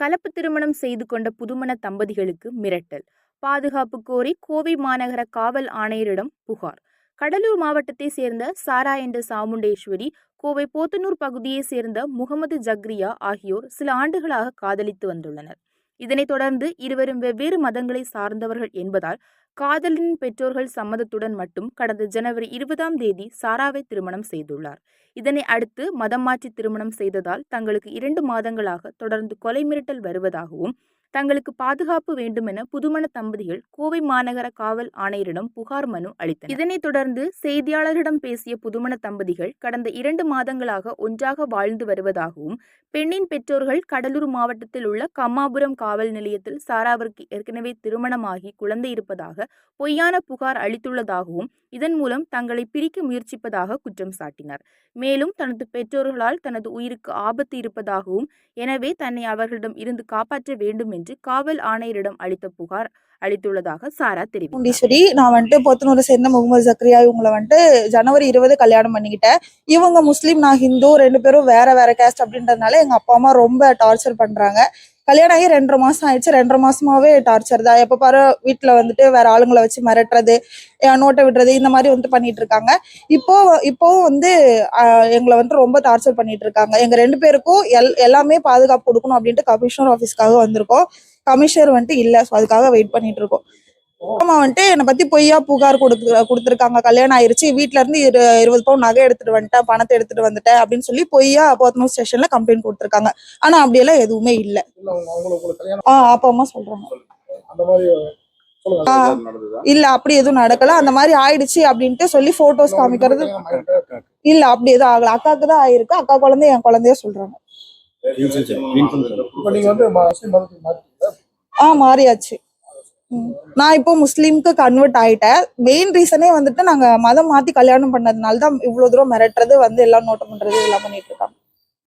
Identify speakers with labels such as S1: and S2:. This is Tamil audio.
S1: கலப்பு திருமணம் செய்து கொண்ட புதுமண தம்பதிகளுக்கு மிரட்டல். பாதுகாப்பு கோரி கோவை மாநகர காவல் ஆணையரிடம் புகார். கடலூர் மாவட்டத்தை சேர்ந்த சாரா என்ற சாமுண்டேஸ்வரி கோவை போத்தனூர் பகுதியை சேர்ந்த முகமது ஜக்ரியா ஆகியோர் சில ஆண்டுகளாக காதலித்து வந்துள்ளனர். இதனைத் தொடர்ந்து இருவரும் வெவ்வேறு மதங்களை சார்ந்தவர்கள் என்பதால் காதலின் பெற்றோர்கள் சம்மதத்துடன் மட்டும் கடந்த ஜனவரி இருபதாம் தேதி சாராவை திருமணம் செய்துள்ளார். இதனை அடுத்து மதம் மாற்றி திருமணம் செய்ததால் தங்களுக்கு இரண்டு மாதங்களாக தொடர்ந்து கொலை மிரட்டல் வருவதாகவும் தங்களுக்கு பாதுகாப்பு வேண்டுமென புதுமண தம்பதிகள் கோவை மாநகர காவல் ஆணையரிடம் புகார் மனு அளித்தனர். இதனைத் தொடர்ந்து செய்தியாளர்களிடம் பேசிய புதுமண தம்பதிகள் கடந்த இரண்டு மாதங்களாக ஒன்றாக வாழ்ந்து வருவதாகவும் பெண்ணின் பெற்றோர்கள் கடலூர் மாவட்டத்தில் உள்ள கம்மாபுரம் காவல் நிலையத்தில் சாராவிற்கு ஏற்கனவே திருமணமாகி குழந்தை இருப்பதாக பொய்யான புகார் அளித்துள்ளதாகவும் இதன் மூலம் தங்களை பிரிக்க முயற்சிப்பதாக குற்றம் சாட்டினார். மேலும் தனது பெற்றோர்களால் தனது உயிருக்கு ஆபத்து இருப்பதாகவும் எனவே தன்னை அவர்களிடம் இருந்து காப்பாற்ற வேண்டும் என்று காவல் ஆணையரிடம் அளித்த புகார் அளித்துள்ளதாக சாரா தெரிவித்தார்.
S2: நான் வந்துட்டு பொத்தனூரை சேர்ந்த முகமது சக்ரியா இவங்களை வந்துட்டு ஜனவரி இருபது கல்யாணம் பண்ணிக்கிட்டேன். இவங்க முஸ்லீம் நான் ஹிந்து ரெண்டு பேரும் வேற வேற கேஸ்ட் அப்படின்றதுனால எங்க அப்பா அம்மா ரொம்ப டார்ச்சர் பண்றாங்க. கல்யாணம் ஆகி ரெண்டரை மாசம் ஆயிடுச்சு. ரெண்டரை மாசமாவே டார்ச்சர் தான். எப்ப பாரு வீட்டுல வந்துட்டு வேற ஆளுங்களை வச்சு மிரட்டுறது நோட்டை விடுறது இந்த மாதிரி வந்துட்டு பண்ணிட்டு இருக்காங்க. இப்போ இப்போவும் வந்து எங்களை வந்துட்டு ரொம்ப டார்ச்சர் பண்ணிட்டு இருக்காங்க. எங்க ரெண்டு பேருக்கும் எல் எல்லாமே பாதுகாப்பு கொடுக்கணும் அப்படின்ட்டு கமிஷனர் ஆஃபீஸ்க்காக வந்திருக்கோம். கமிஷனர் வந்துட்டு இல்ல. ஸோ அதுக்காக வெயிட் பண்ணிட்டு இருக்கோம். அம்மா வந்துட்டு என்னை பத்தி பொய்யா புகார் கொடுத்து கொடுத்துருக்காங்க. கல்யாணம் ஆயிருச்சு. வீட்ல இருந்து இரு இருபது பவுன் நகை எடுத்துட்டு வந்துட்டேன். பணத்தை எடுத்துட்டு வந்துட்டேன் அப்படின்னு சொல்லி பொய்யா போத்தனூர் ஸ்டேஷன்ல கம்ப்ளைண்ட் கொடுத்துருக்காங்க. ஆனா அப்படியெல்லாம் எதுவுமே இல்ல.
S3: இல்ல அவங்க அவங்களுக்கு உங்களுக்கு கல்யாணம்
S2: ஆ அப்பா அம்மா சொல்றாங்க? இல்ல அப்படி எதுவும் நடக்கல. அந்த மாதிரி ஆயிடுச்சு அப்படின்ட்டு சொல்லி போட்டோஸ் காமிக்கிறது இல்ல அப்படி எதுவும் ஆகல. அக்காக்கு தான் ஆயிருக்கு. அக்கா குழந்தை என் குழந்தைய சொல்றாங்க.
S3: இப்ப நீங்க வந்து ம- முஸ்லிம் மதத்துக்கு மாறிட்டீங்களா?
S2: ஆ மாறியாச்சு. நான் இப்போ முஸ்லீம்க்கு கன்வெர்ட் ஆயிட்டேன். மெயின் ரீசனே வந்துட்டு நாங்க மதம் மாத்தி கல்யாணம் பண்ணதுனால தான் இவ்வளவு தூரம் மிரட்டுறது வந்து எல்லாம் நோட்டம் பண்றது எல்லாம் பண்ணிட்டு இருக்காங்க.